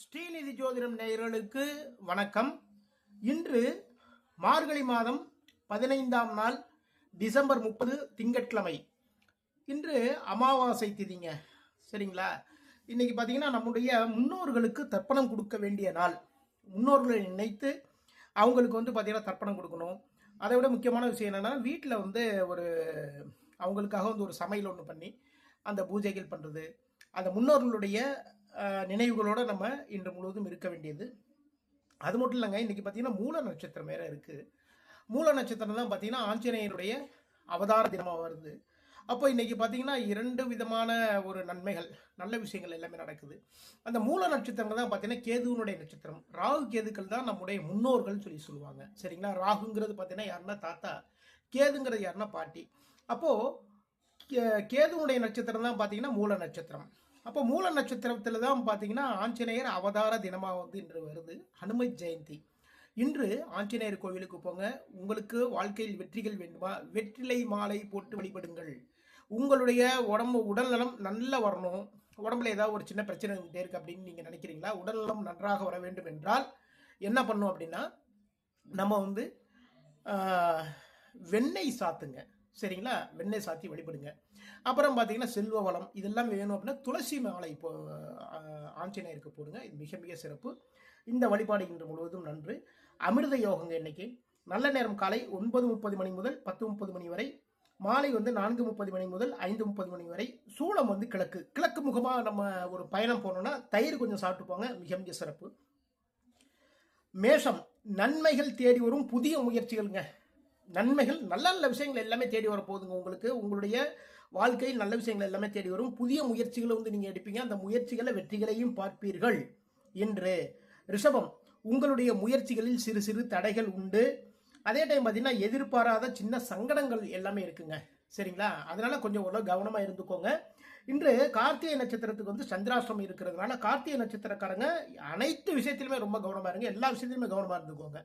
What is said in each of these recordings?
ஸ்ரீநிதி ஜோதிடம் நேயர்களுக்கு வணக்கம். இன்று மார்கழி மாதம் பதினைந்தாம் நாள் டிசம்பர் முப்பது திங்கட்கிழமை. இன்று அமாவாசை திதிங்க. சரிங்களா? இன்னைக்கு பார்த்தீங்கன்னா நம்முடைய முன்னோர்களுக்கு தர்ப்பணம் கொடுக்க வேண்டிய நாள். முன்னோர்களை நினைத்து அவங்களுக்கு வந்து பார்த்தீங்கன்னா தர்ப்பணம் கொடுக்கணும். அதை விட முக்கியமான விஷயம் என்னென்னா வீட்டில் வந்து ஒரு அவங்களுக்காக வந்து ஒரு சமையல் ஒன்று பண்ணி அந்த பூஜைகள் பண்ணுறது அந்த முன்னோர்களுடைய நினைவுகளோடு நம்ம இன்று முழுவதும் இருக்க வேண்டியது. அது மட்டும் இல்லைங்க இன்றைக்கி பார்த்தீங்கன்னா மூல நட்சத்திரம் வேறு இருக்குது மூல நட்சத்திரம் தான் பார்த்தீங்கன்னா ஆஞ்சநேயருடைய அவதார தினமாக வருது. அப்போ இன்றைக்கி பார்த்தீங்கன்னா இரண்டு விதமான ஒரு நன்மைகள் நல்ல விஷயங்கள் எல்லாமே நடக்குது. அந்த மூல நட்சத்திரம் தான் பார்த்தீங்கன்னா கேதுவனுடைய நட்சத்திரம். ராகு கேதுக்கள் தான் நம்முடைய முன்னோர்கள் சொல்லி சொல்லுவாங்க. சரிங்களா? ராகுங்கிறது பார்த்தீங்கன்னா யாருன்னா தாத்தா கேதுங்கிறது யாருன்னா பாட்டி. அப்போது கே- நட்சத்திரம் தான் பார்த்தீங்கன்னா மூல நட்சத்திரம். அப்போ மூல நட்சத்திரத்தில் தான் பார்த்தீங்கன்னா ஆஞ்சநேயர் அவதார தினமாக வந்து இன்று வருது. ஹனும ஜெயந்தி. இன்று ஆஞ்சநேயர் கோவிலுக்கு போங்க. உங்களுக்கு வாழ்க்கையில் வெற்றிகள் வேண்டுமா? வெற்றிலை மாலை போட்டு வழிபடுங்கள். உங்களுடைய உடம்பு உடல்நலம் நல்லா வரணும். உடம்புல ஏதாவது ஒரு சின்ன பிரச்சனை இருந்துகிட்டே இருக்கு அப்படின்னு நீங்கள் நினைக்கிறீங்களா? உடல்நலம் நன்றாக வர வேண்டும் என்றால் என்ன பண்ணும் அப்படின்னா நம்ம வந்து வெண்ணெய் சாத்துங்க. சரிங்களா? வெண்ணெய் சாத்தி வழிபடுங்க. அப்புறம் பார்த்தீங்கன்னா செல்வ வளம் இதெல்லாம் வேணும் அப்படின்னா துளசி மாலை இப்போ ஆஞ்சநேயருக்கு போடுங்க. இது மிக மிக சிறப்பு. இந்த வழிபாடு இன்று முழுவதும் நன்று. அமிர்த யோகங்க இன்னைக்கு. நல்ல நேரம் காலை ஒன்பது முப்பது மணி முதல் பத்து முப்பது மணி வரை. மாலை வந்து நான்கு முப்பது மணி முதல் ஐந்து முப்பது மணி வரை. சூளம் வந்து கிழக்கு. கிழக்கு முகமாக நம்ம ஒரு பயணம் போனோம்னா தயிர் கொஞ்சம் சாப்பிட்டு போங்க. மிக மிக சிறப்பு. மேஷம். நன்மைகள் தேடி வரும் புதிய முயற்சிகள்ங்க. நன்மைகள் நல்ல நல்ல விஷயங்கள் எல்லாமே தேடி வர போகுதுங்க உங்களுக்கு. உங்களுடைய வாழ்க்கையில் நல்ல விஷயங்கள் எல்லாமே தேடி வரும். புதிய முயற்சிகளை வந்து நீங்கள் எடுப்பீங்க. அந்த முயற்சிகளை வெற்றிகளையும் பார்ப்பீர்கள் என்று. ரிஷபம் உங்களுடைய முயற்சிகளில் சிறு சிறு தடைகள் உண்டு. அதே டைம் பார்த்தீங்கன்னா எதிர்பாராத சின்ன சங்கடங்கள் எல்லாமே இருக்குங்க. சரிங்களா? அதனால கொஞ்சம் ஓரளவு கவனமாக இருந்துக்கோங்க. இன்று கார்த்திகை நட்சத்திரத்துக்கு வந்து சந்திராஷ்டிரம் இருக்கிறதுனால கார்த்திகை நட்சத்திரக்காரங்க அனைத்து விஷயத்திலுமே ரொம்ப கவனமாக இருங்க. எல்லா விஷயத்திலுமே கவனமாக இருந்துக்கோங்க.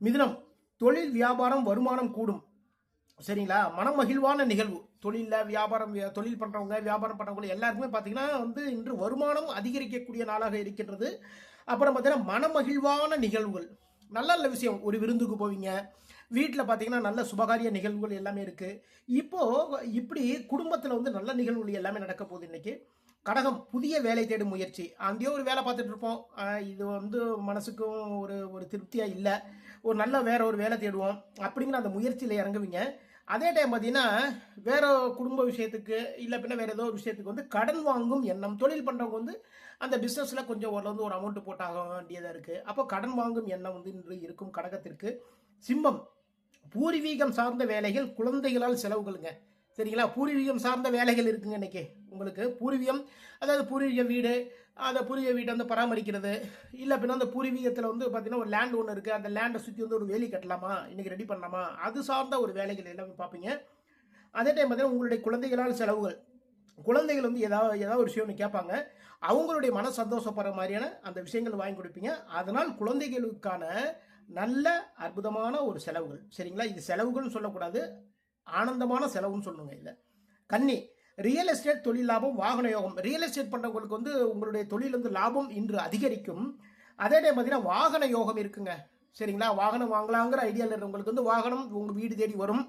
மிதுனம் தொழில் வியாபாரம் வருமானம் கூடும். சரிங்களா? மனமகிழ்வான நிகழ்வு. தொழிலில் வியாபாரம் தொழில் பண்ணுறவங்க வியாபாரம் பண்ணுறவங்க எல்லாருக்குமே பார்த்தீங்கன்னா வந்து இன்று வருமானம் அதிகரிக்கக்கூடிய நாளாக இருக்கின்றது. அப்புறம் பார்த்தீங்கன்னா மனமகிழ்வான நிகழ்வுகள். நல்ல நல்ல விஷயம். ஒரு விருந்துக்கு போவீங்க. வீட்டில் பார்த்தீங்கன்னா நல்ல சுபகாரிய நிகழ்வுகள் எல்லாமே இருக்குது இப்போது இப்படி குடும்பத்தில் வந்து நல்ல நிகழ்வுகள் எல்லாமே நடக்க போகுது இன்றைக்கி கடகம் புதிய வேலை தேடும் முயற்சி. அங்கேயோ ஒரு வேலை பார்த்துட்டு இருப்போம். இது வந்து மனசுக்கும் ஒரு ஒரு திருப்தியாக இல்லை. ஒரு நல்ல வேற ஒரு வேலை தேடுவோம். அப்படிங்கிற அந்த முயற்சியில் இறங்குவீங்க. அதே டைம் பார்த்தீங்கன்னா வேற குடும்ப விஷயத்துக்கு இல்லை பின்ன வேற ஏதோ ஒரு விஷயத்துக்கு வந்து கடன் வாங்கும் எண்ணம். தொழில் பண்ணுறவங்க வந்து அந்த பிஸ்னஸில் கொஞ்சம் ஒரு வந்து ஒரு அமௌண்ட் போட்டாக வேண்டியதாக இருக்குது அப்போ கடன் வாங்கும் எண்ணம் வந்து இன்று இருக்கும் கடகத்திற்கு. சிம்மம் பூர்வீகம் சார்ந்த வேலைகள் குழந்தைகளால் செலவுகளுங்க. சரிங்களா? பூர்வீகம் சார்ந்த வேலைகள் இருக்குங்க இன்னைக்கு. உங்களுக்கு பூர்வீகம் அதாவது பூர்வீக வீடு அந்த பூர்வீக வீட்டை வந்து பராமரிக்கிறது. இல்லை அப்படின்னா அந்த பூர்வீகத்தில் வந்து பார்த்தீங்கன்னா ஒரு லேண்ட் ஒன்று இருக்குது அந்த லேண்டை சுற்றி வந்து ஒரு வேலி கட்டலாமா? இன்றைக்கி ரெடி பண்ணலாமா? அது சார்ந்த ஒரு வேலைகள் எல்லாமே பார்ப்பீங்க. அதே டைம் பார்த்தீங்கன்னா உங்களுடைய குழந்தைகளால் செலவுகள். குழந்தைகள் வந்து ஏதாவது ஏதாவது ஒரு விஷயம் கேட்பாங்க. அவங்களுடைய மன சந்தோஷப்படுற மாதிரியான அந்த விஷயங்கள் வாங்கி கொடுப்பீங்க. அதனால் குழந்தைகளுக்கான நல்ல அற்புதமான ஒரு செலவுகள். சரிங்களா? இது செலவுகள்னு சொல்லக்கூடாது. ஆனந்தமான செலவுன்னு சொல்லுங்க இல்லை கன்னி ரியல் எஸ்டேட் தொழில் லாபம் வாகன யோகம். ரியல் எஸ்டேட் பண்ணுறவங்களுக்கு வந்து உங்களுடைய தொழில் வந்து லாபம் இன்று அதிகரிக்கும். அதே டைம் பார்த்தீங்கன்னா வாகன யோகம் இருக்குங்க. சரிங்களா? வாகனம் வாங்கலாங்கிற ஐடியாவில் இருக்கிறவங்களுக்கு வந்து வாகனம் உங்கள் வீடு தேடி வரும்.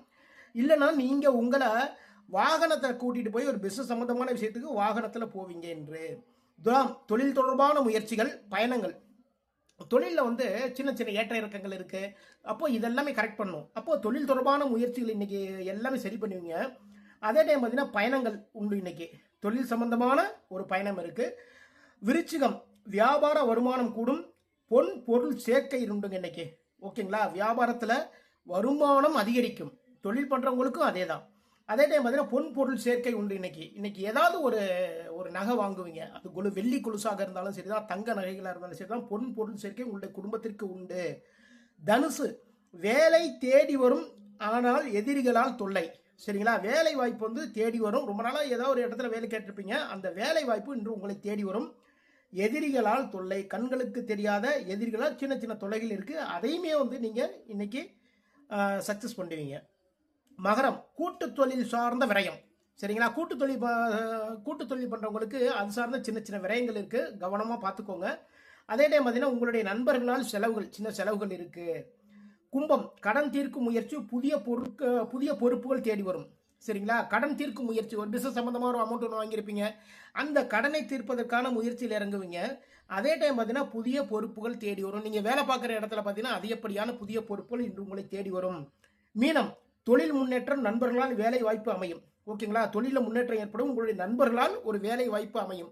இல்லைன்னா நீங்கள் உங்களை வாகனத்தை கூட்டிகிட்டு போய் ஒரு பிஸ்னஸ் சம்மந்தமான விஷயத்துக்கு வாகனத்தில் போவீங்க என்று. துலாம் தொழில் தொடர்பான முயற்சிகள் பயணங்கள். தொழிலில் வந்து சின்ன சின்ன ஏற்ற இறக்கங்கள் இருக்குது அப்போது இதெல்லாமே கரெக்ட் பண்ணும். அப்போது தொழில் தொடர்பான முயற்சிகள் இன்றைக்கி எல்லாமே சரி பண்ணுவீங்க. அதே டைம் பார்த்தீங்கன்னா பயணங்கள் உண்டு இன்னைக்கு. தொழில் சம்பந்தமான ஒரு பயணம் இருக்கு. விருச்சிகம் வியாபார வருமானம் கூடும். பொன் பொருள் சேர்க்கை உண்டுங்க இன்னைக்கு. ஓகேங்களா? வியாபாரத்தில் வருமானம் அதிகரிக்கும். தொழில் பண்ணுறவங்களுக்கும் அதே தான் அதே டைம் பார்த்தீங்கன்னா பொன் பொருள் சேர்க்கை உண்டு இன்னைக்கு. இன்னைக்கு ஏதாவது ஒரு ஒரு நகை வாங்குவீங்க. அது கொலு வெள்ளி கொலுசாக இருந்தாலும் சரி தான் தங்க நகைகளாக இருந்தாலும் சரிதான். பொன் பொருள் சேர்க்கை உங்களுடைய குடும்பத்திற்கு உண்டு. தனுசு வேலை தேடி வரும். ஆனால் எதிரிகளால் தொல்லை. சரிங்களா? வேலை வாய்ப்பு வந்து தேடி வரும். ரொம்ப நாளாக ஏதோ ஒரு இடத்துல வேலை கேட்டிருப்பீங்க. அந்த வேலை வாய்ப்பு இன்று உங்களை தேடி வரும். எதிரிகளால் தொல்லை கண்களுக்கு தெரியாத எதிரிகளால் சின்ன சின்ன தொல்லைகள் இருக்குது அதையுமே வந்து நீங்கள் இன்னைக்கு சக்ஸஸ் பண்ணுவீங்க. மகரம் கூட்டு தொழில் சார்ந்த விரயம். சரிங்களா? கூட்டு தொழில் கூட்டு தொழில் பண்ணுறவங்களுக்கு அது சார்ந்த சின்ன சின்ன விரயங்கள் இருக்குது கவனமாக பார்த்துக்கோங்க. அதே டைம் பார்த்தீங்கன்னா உங்களுடைய நண்பர்களால் செலவுகள் சின்ன செலவுகள் இருக்குது கும்பம் கடன் தீர்க்கும் முயற்சி புதிய பொருட்க புதிய பொறுப்புகள் தேடி வரும். சரிங்களா? கடன் தீர்க்கும் முயற்சி ஒரு பிசினஸ் சம்மந்தமாக ஒரு அமௌண்ட் ஒன்று வாங்கியிருப்பீங்க. அந்த கடனை தீர்ப்பதற்கான முயற்சியில் இறங்குவீங்க. அதே டைம் பார்த்தீங்கன்னா புதிய பொறுப்புகள் தேடி வரும். நீங்கள் வேலை பார்க்குற இடத்துல பார்த்தீங்கன்னா அதிகப்படியான புதிய பொறுப்புகள் இன்று உங்களை தேடி வரும். மீனம் தொழில் முன்னேற்றம் நண்பர்களால் வேலை வாய்ப்பு அமையும். ஓகேங்களா? தொழிலில் முன்னேற்றம் ஏற்படும். உங்களுடைய நண்பர்களால் ஒரு வேலை வாய்ப்பு அமையும்.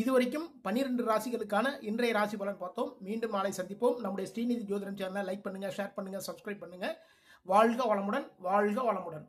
இதுவரைக்கும் பன்னிரெண்டு ராசிகளுக்கான இன்றைய ராசி பலன் பார்த்தோம். மீண்டும் நாளை சந்திப்போம். நம்முடைய ஸ்ரீநிதி ஜோதிடம் சேனலை லைக் பண்ணுங்க ஷேர் பண்ணுங்க சப்ஸ்கிரைப் பண்ணுங்க. வாழ்க வளமுடன் வாழ்க வளமுடன்.